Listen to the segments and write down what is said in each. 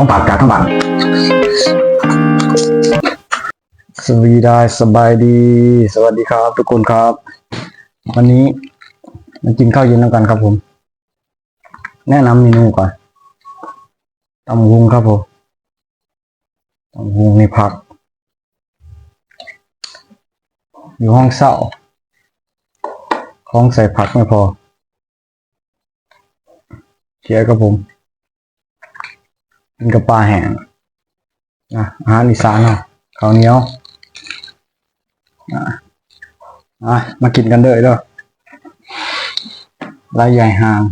ต้องปากจากทั้งบ้านสวีได้สบายดี สวัสดีครับ ทุกคนครับ วันนี้มากินข้าวเย็นแล้วกันครับผม แนะนำเมนูก่อนตำหุงครับผมตำหุงในผัก อยู่ห้องเศร้าของใส่ผักไม่พอเคียครับผม กินกับปลาแห้งนะอาหารอีสานเนาะข้าวเหนียวอะมากินกันเด้อเด้อรายใหญ่ห่าง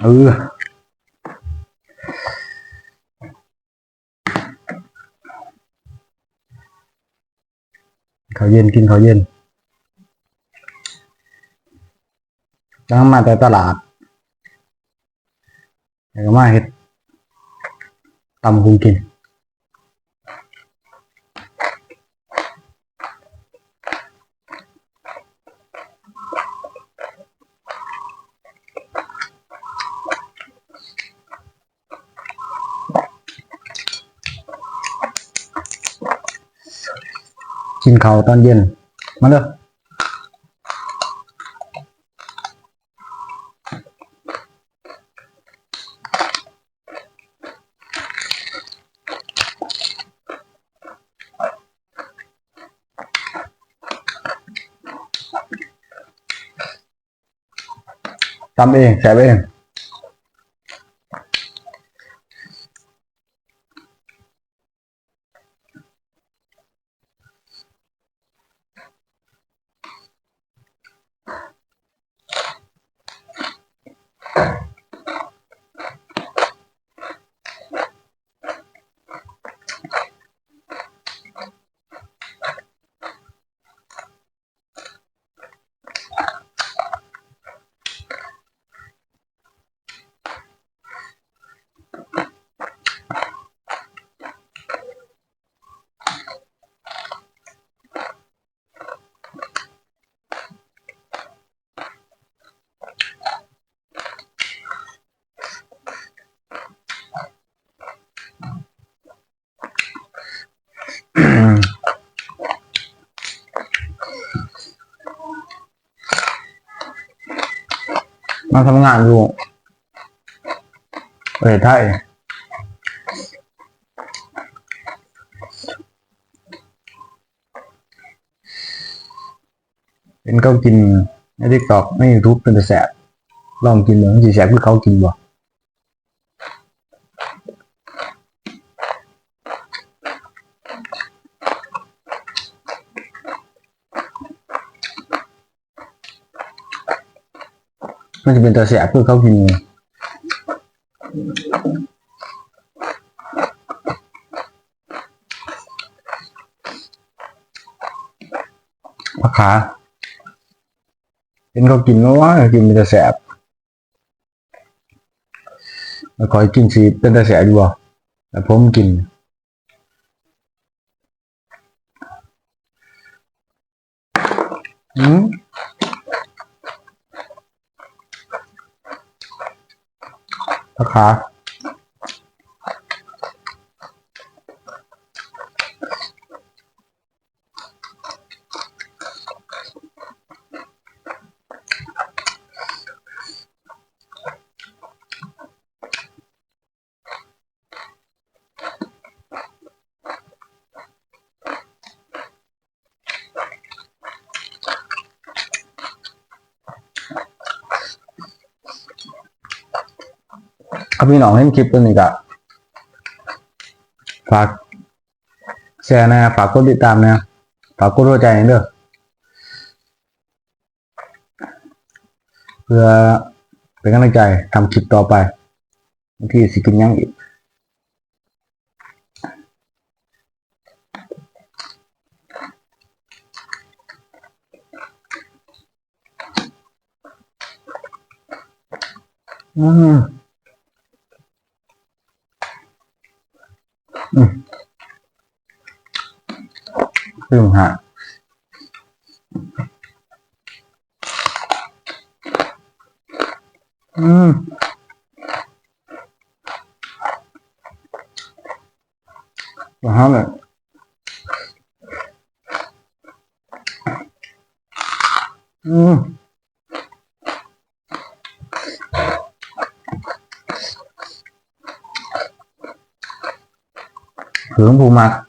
เออข้าวเย็นกินข้าวเย็นแล้วมาแต่ตลาด แล้วก็มาเฮ็ดตำหุงกินกินข้าวตอนเย็น มาเลย también se ve. มาทำงานอยู่ประเทศไทยเป็นเขากินในทิกตอกในยูทูบเป็นแสบลองกินเหมือนสีแสบคือเขากินบ่ มันจะเป็นแต่แสบคือเขากินไงผักขาเป็นเขากินว่ากินเป็นแต่แสบแล้วคอยกินสีเป็นแต่แสบอยู่บ่แต่ผมกิน อืม นะคะ พี่น้องเห็นคลิปตัวนี้ก็ฝากแชร์นะฝากกดติดตามนะฝากกดหัวใจเด้อเพื่อเป็นกำลังใจทำคลิปต่อไปที่สิกินยังอีกอืม 嗯，你看，嗯，我了，嗯。hướng vùng mặt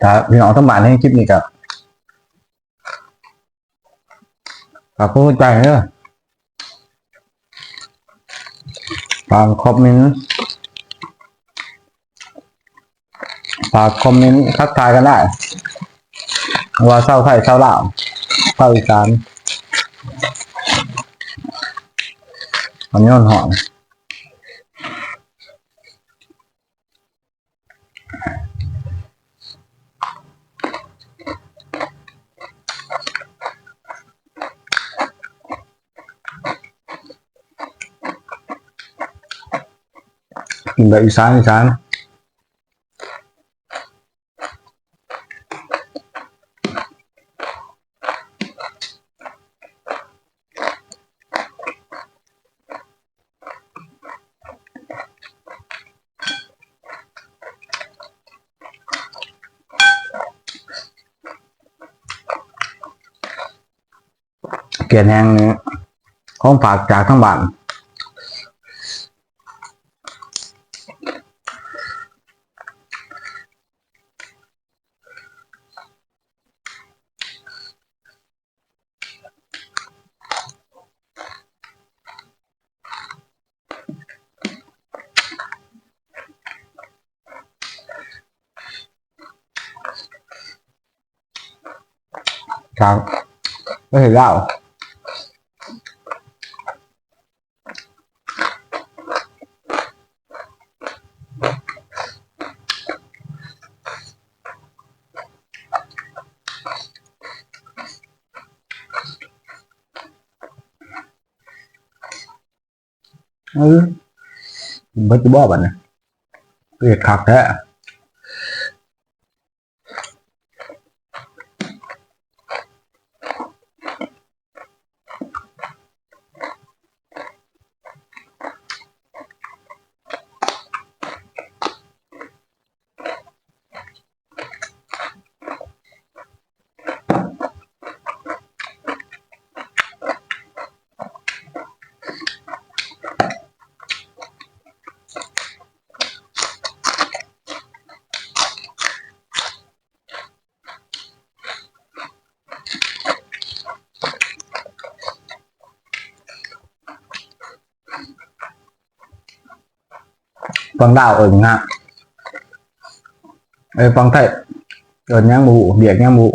đó, vì nó các bạn nên chip này cả. ของทั้งบ้านให้คลิปนี้กับฝากผู้ใจเนอะฝากคอมเมนต์ฝากคอมเมนต์ทักทายกันได้ ว่าเศร้าไทยเศร้าลาวเศร้าอีสานอันนี้มันหอน แบบอีสานอีสานเกียนแห้งนี้ของฝากจากทั้งบ้าน ครับไม่เห็นเล่าเออเบิดจะบอกบัดนะเรียกคักแท้ฟังดาวเอิญฮะเออฟังไท ยเอิญย่างหมูเบียกย่างหมู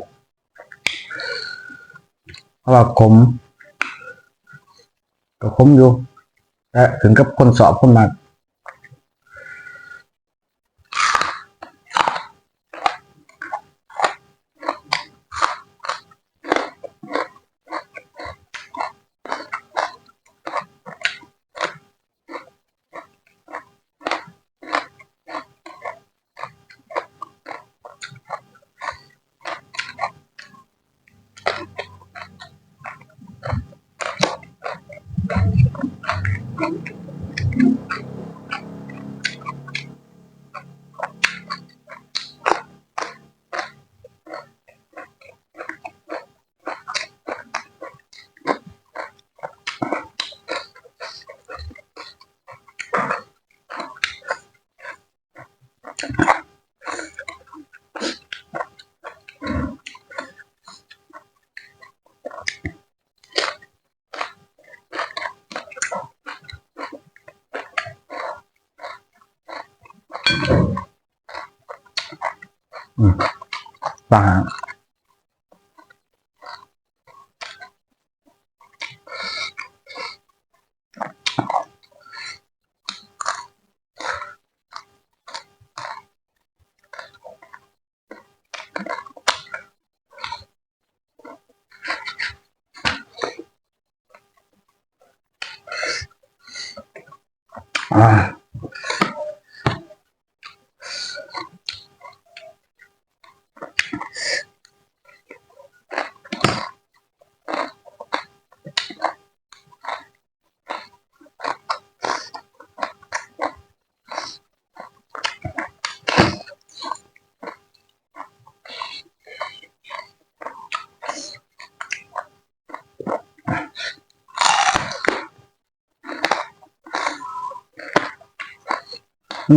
เพราะว่าขมก็ขมอยู่แต่ถึงกับคนสอบคนมาก 嗯，当然。Ah.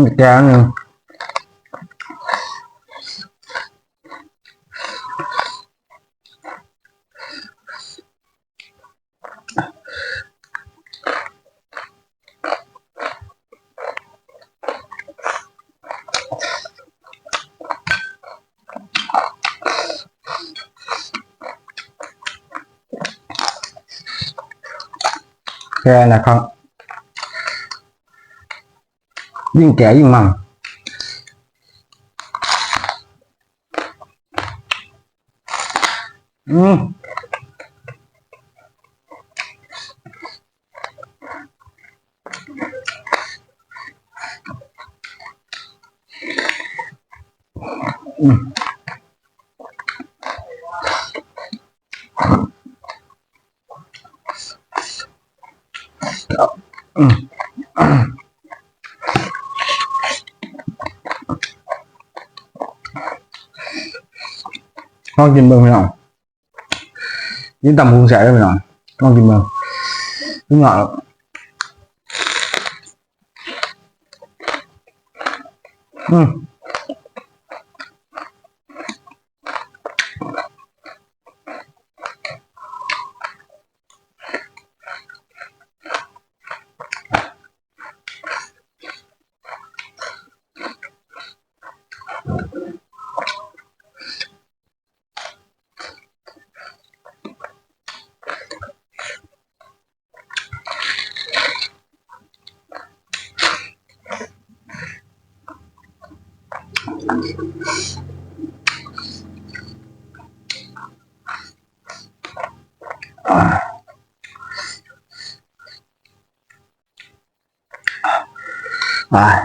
มแกงหนึ่งแกนะครับ ยิ่งแก่ยิ่งมันอืม con chim bơm phải không? Những tầm hương sẽ phải không? Con chim bơm đúng rồi. Hmm. rồi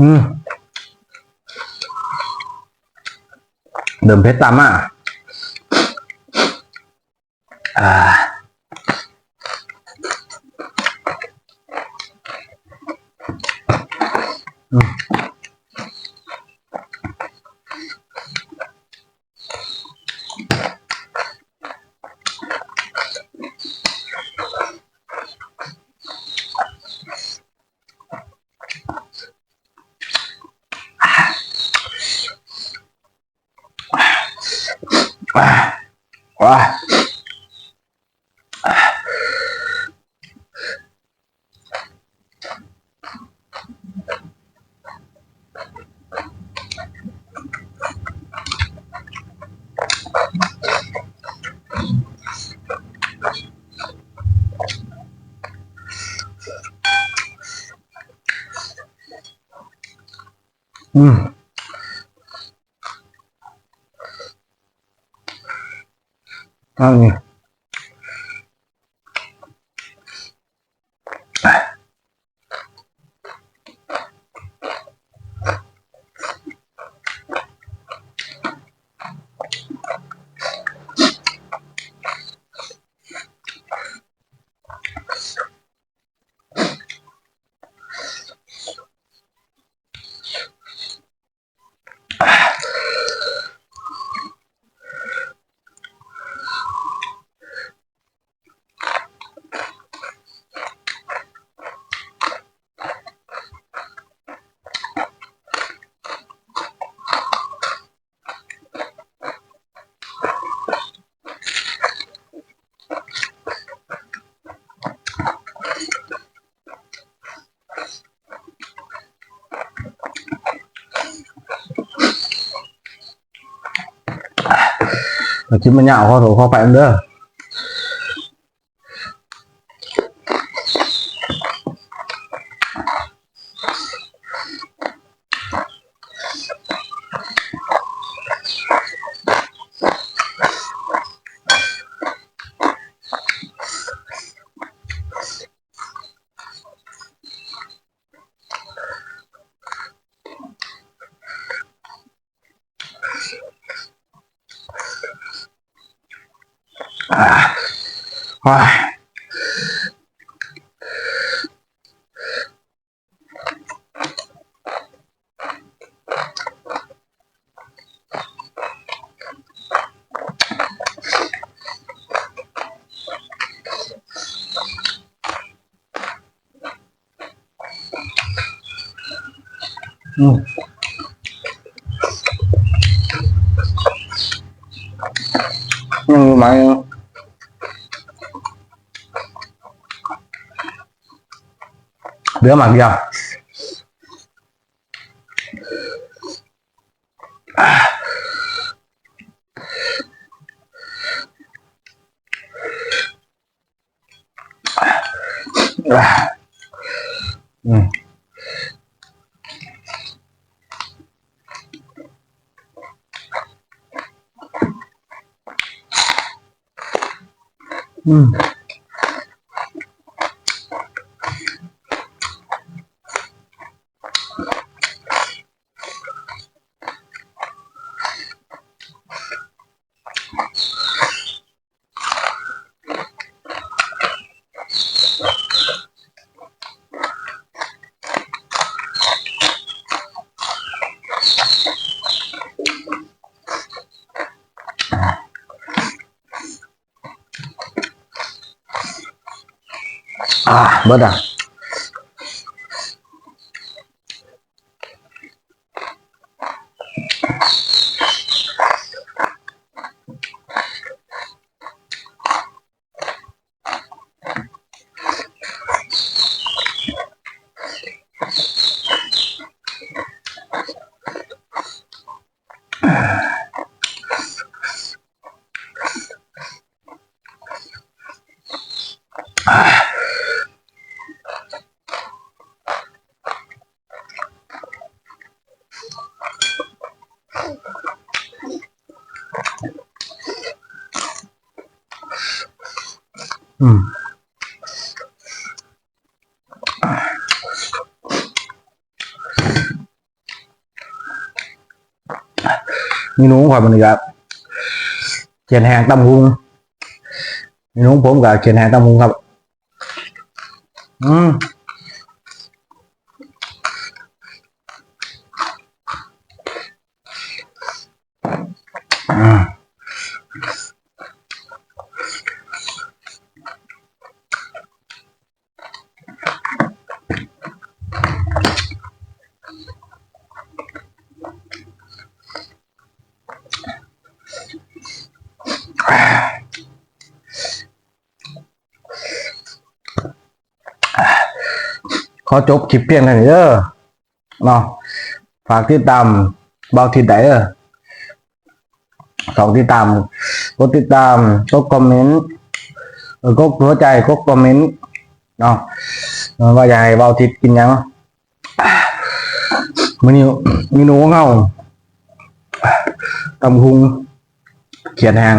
อืมเดิมเพชรตามอะอ่า 음. 아니. อานี่ แต่คลิปมันยาวขอโทษขอไปเด้อ 唉嗯。嗯来呀 rửa mặt vô ừ. Mm. Ah, benar. ลือหมักเดียวอืมอืม อ่าเบิดอ่ะ อืมมีหนูข่อยมันครับเขียนแหงตำหุงมีหนูผมกับเขียนแหงตำหุงครับ อืม ขอจบคลิปเพียงเท่านี้เด้อเนาะฝากติดตามเบาทิดได้เด้อสองติดตามกดติดตามกดคอมเมนต์กดหัวใจกดคอมเมนต์เนาะเออว่าอยากให้เบาทิดกินยังมื้อนี้มีหนูเงาตำหุงเขียนแหง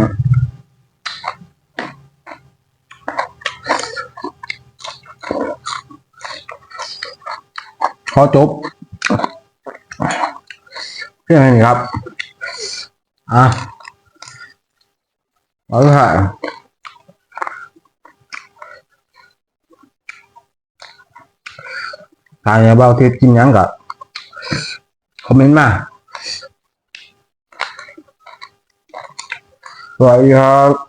อจบเพียงเท่านี้ครับ อะเอาละค่ายเบาเทศกินยังกับคอมเมนต์มาสวัสดีครับ